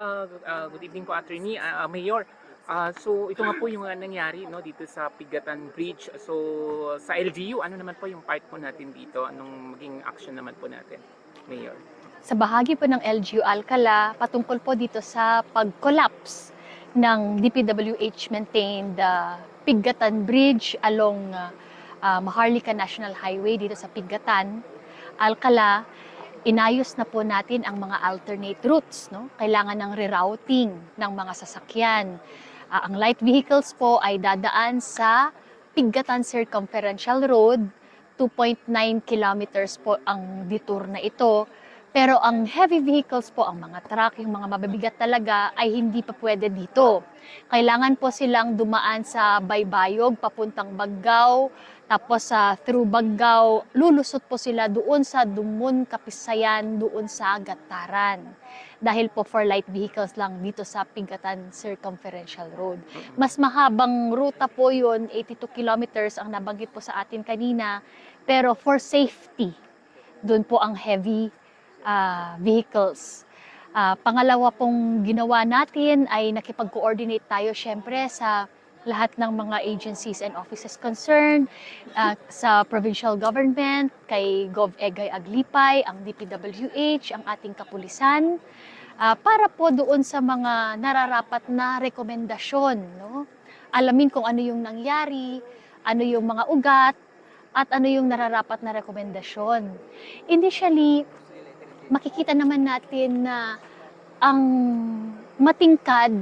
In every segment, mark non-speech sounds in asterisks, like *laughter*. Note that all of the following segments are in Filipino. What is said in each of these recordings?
Uh, uh, good evening po, Attorney. Uh, Mayor, uh, so ito nga po yung uh, nangyari no, dito sa Pigatan Bridge. So sa LGU, ano naman po yung part po natin dito? Anong maging action naman po natin, Mayor? Sa bahagi po ng LGU Alcala, patungkol po dito sa pag-collapse ng DPWH maintained uh, Pigatan Bridge along uh, uh, Maharlika National Highway dito sa Pigatan, Alcala, inayos na po natin ang mga alternate routes. No? Kailangan ng rerouting ng mga sasakyan. Ah, ang light vehicles po ay dadaan sa Pigatan Circumferential Road. 2.9 kilometers po ang detour na ito. Pero ang heavy vehicles po, ang mga truck, yung mga mabibigat talaga, ay hindi pa pwede dito. Kailangan po silang dumaan sa Baybayog, papuntang Baggao, tapos sa through Baggao, lulusot po sila doon sa Dumon, Kapisayan, doon sa Gataran. Dahil po for light vehicles lang dito sa Pigatan Circumferential Road. Mas mahabang ruta po yun, 82 kilometers ang nabanggit po sa atin kanina. Pero for safety, doon po ang heavy ah, vehicles. Ah, pangalawa pong ginawa natin ay nakipag-coordinate tayo syempre sa lahat ng mga agencies and offices concerned, ah, sa provincial government, kay Gov. Egay Aglipay, ang DPWH, ang ating kapulisan, ah, para po doon sa mga nararapat na rekomendasyon. No? Alamin kung ano yung nangyari, ano yung mga ugat, at ano yung nararapat na rekomendasyon. Initially, makikita naman natin na ang matingkad,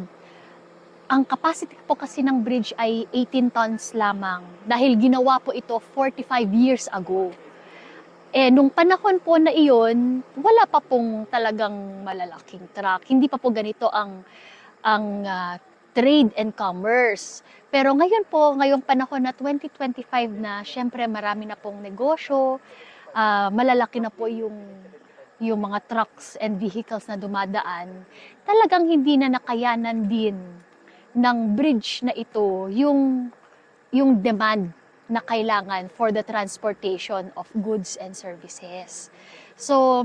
ang capacity po kasi ng bridge ay 18 tons lamang dahil ginawa po ito 45 years ago. Eh, nung panahon po na iyon, wala pa pong talagang malalaking truck. Hindi pa po ganito ang ang ah, trade and commerce. Pero ngayon po, ngayong panahon na 2025 na, syempre marami na pong negosyo, ah, malalaki na po yung yung mga trucks and vehicles na dumadaan, talagang hindi na nakayanan din ng bridge na ito yung yung demand na kailangan for the transportation of goods and services. So,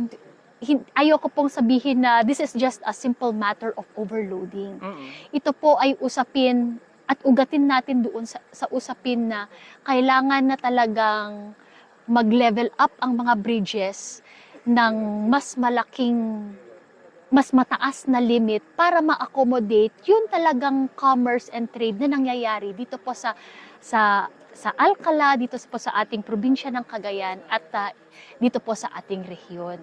ayoko pong sabihin na this is just a simple matter of overloading Mm-mm. ito po ay usapin at ugatin natin doon sa, sa usapin na kailangan na talagang mag-level up ang mga bridges ng mas malaking mas mataas na limit para ma-accommodate yun talagang commerce and trade na nangyayari dito po sa sa sa Alcala, dito po sa ating probinsya ng Cagayan at ah, dito po sa ating rehiyon.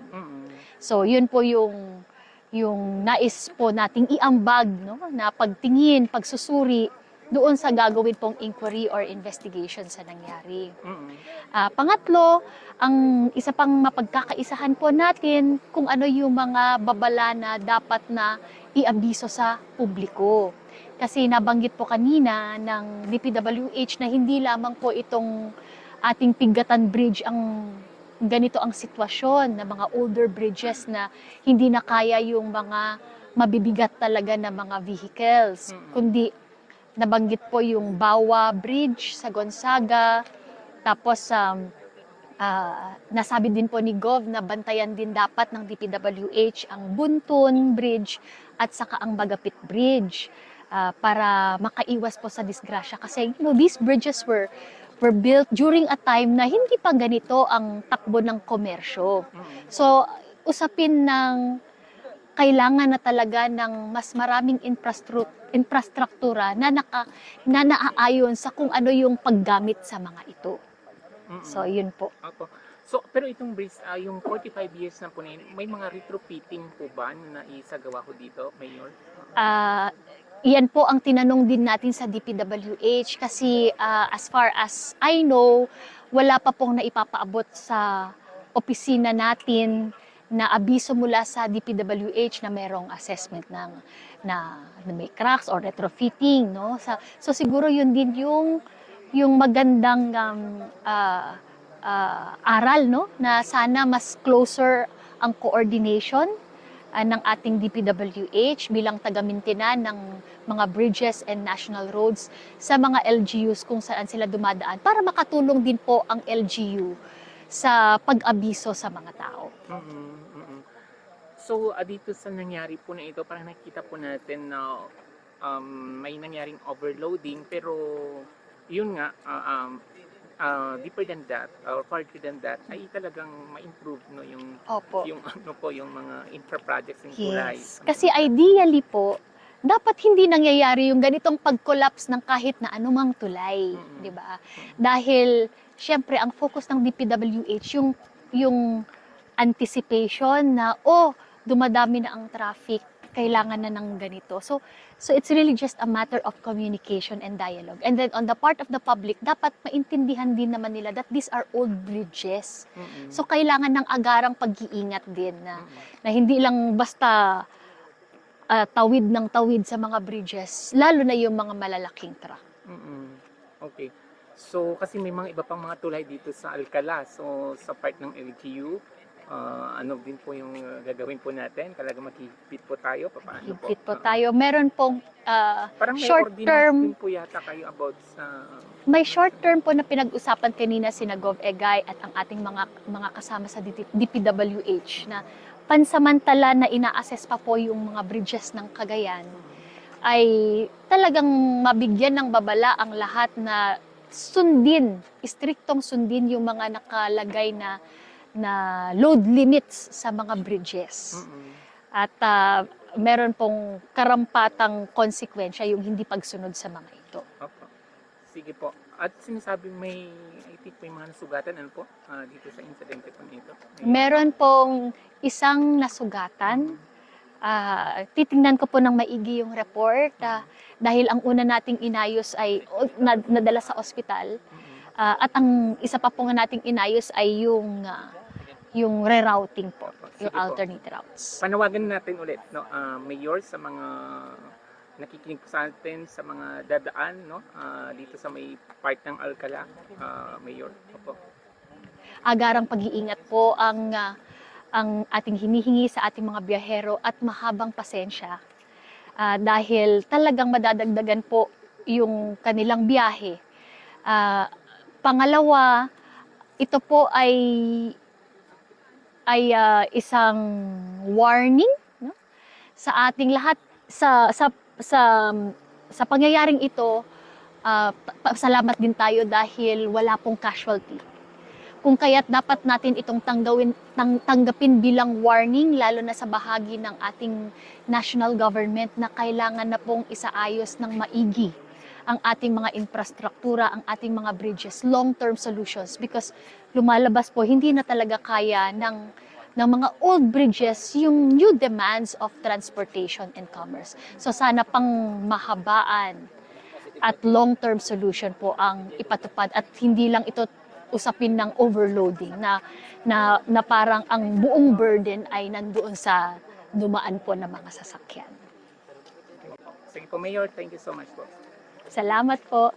So, yun po yung yung nais po nating iambag no na pagtingin, pagsusuri doon sa gagawin pong inquiry or investigation sa nangyari. Mm-mm. Ah, pangatlo, ang isa pang mapagkakaisahan po natin kung ano yung mga babala na dapat na iabiso sa publiko. Kasi nabanggit po kanina ng DPWH na hindi lamang po itong ating Pigatan Bridge ang ganito ang sitwasyon na mga older bridges na hindi na kaya yung mga mabibigat talaga na mga vehicles. Kundi nabanggit po yung Bawa Bridge sa Gonzaga, tapos um, ah, nasabi din po ni Gov na bantayan din dapat ng DPWH ang Buntun Bridge at saka ang Bagapit Bridge ah, para makaiwas po sa disgrasya. Kasi you know, these bridges were were built during a time na hindi pa ganito ang takbo ng komersyo. So, usapin ng kailangan na talaga ng mas maraming infrastru- infrastruktura na, naka, na naaayon sa kung ano yung paggamit sa mga ito. Mm-mm. So, yun po. Opo. So, pero itong bridge, ah, yung 45 years na po na yun, may mga retrofitting po ba na isagawa ko dito, Mayor? Ah, yan po ang tinanong din natin sa DPWH kasi ah, as far as I know, wala pa pong naipapaabot sa opisina natin na abiso mula sa DPWH na merong assessment ng na, na may cracks or retrofitting no? Sa so siguro yun din yung yung magandang um, ah, ah, aral no? Na sana mas closer ang coordination ah, ng ating DPWH bilang taga-mintinan ng mga bridges and national roads sa mga LGUs kung saan sila dumadaan para makatulong din po ang LGU sa pag-abiso sa mga tao. Mm-mm. Mm-mm. So, ah, dito sa nangyari po na ito, parang nakikita po natin na um, may nangyaring overloading, pero yun nga, ah, um, ah, deeper than that, or farther than that, ay talagang ma-improve no, yung, Opo. yung, *laughs* ano po, yung mga infra projects ng. Yes. Kasi ideally po, dapat hindi nangyayari yung ganitong pag-collapse ng kahit na anumang tulay, Mm-mm. 'di ba? Dahil syempre ang focus ng DPWH yung yung anticipation na oh, dumadami na ang traffic, kailangan na ng ganito. So so it's really just a matter of communication and dialogue. And then on the part of the public, dapat maintindihan din naman nila that these are old bridges. Mm-mm. So kailangan ng agarang pag-iingat din na Mm-mm. na hindi lang basta ah, tawid ng tawid sa mga bridges, lalo na yung mga malalaking truck. Mm-mm. Okay. So, kasi may mga iba pang mga tulay dito sa Alcala. So, sa part ng LGU, ah, ano din po yung ah, gagawin po natin? Talaga maghihigpit po tayo? Paano po? Higpit po Ah, tayo. Meron pong ah, Parang may short term, din po yata kayo about sa... may short term po na pinag-usapan kanina sina Gov. Egay at ang ating mga mga kasama sa DP- DPWH na pansamantala na ina-assess pa po yung mga bridges ng Cagayan ay talagang mabigyan ng babala ang lahat na sundin, istriktong sundin yung mga nakalagay na na load limits sa mga bridges. At ah, meron pong karampatang konsekwensya yung hindi pagsunod sa mga ito. Opo. Sige po. At sinasabi may, I think may mga nasugatan, ano po, ah, dito sa insidente po nito? May- Meron pong isang nasugatan. Ah, titingnan ko po ng maigi yung report ah, dahil ang una nating inayos ay o, na- nadala sa ospital. Ah, at ang isa pa po nga nating inayos ay yung ah, yung rerouting po. Sige yung po. alternate routes. Panawagan natin ulit, no, ah, Mayor, sa mga nakikinig sa atin, sa mga dadaan, no, ah, dito sa may part ng Alcala, ah, Mayor. Opo. agarang pag-iingat po ang ah, ang ating hinihingi sa ating mga biyahero at mahabang pasensya Ah, dahil talagang madadagdagan po yung kanilang biyahe. Ah, pangalawa, ito po ay ay ah, isang warning no? sa ating lahat sa sa sa sa pangyayaring ito ah, pa- pasalamat din tayo dahil wala pong casualty. Kung kaya't dapat natin itong tanggawin, tang, tanggapin bilang warning, lalo na sa bahagi ng ating national government na kailangan na pong isaayos ng maigi ang ating mga infrastruktura, ang ating mga bridges, long-term solutions. Because lumalabas po, hindi na talaga kaya ng, ng mga old bridges yung new demands of transportation and commerce. So sana pang mahabaan at long-term solution po ang ipatupad at hindi lang ito usapin ng overloading na na na parang ang buong burden ay nandoon sa dumaan po ng mga sasakyan. Sige po, Mayor, thank you so much po. Salamat po.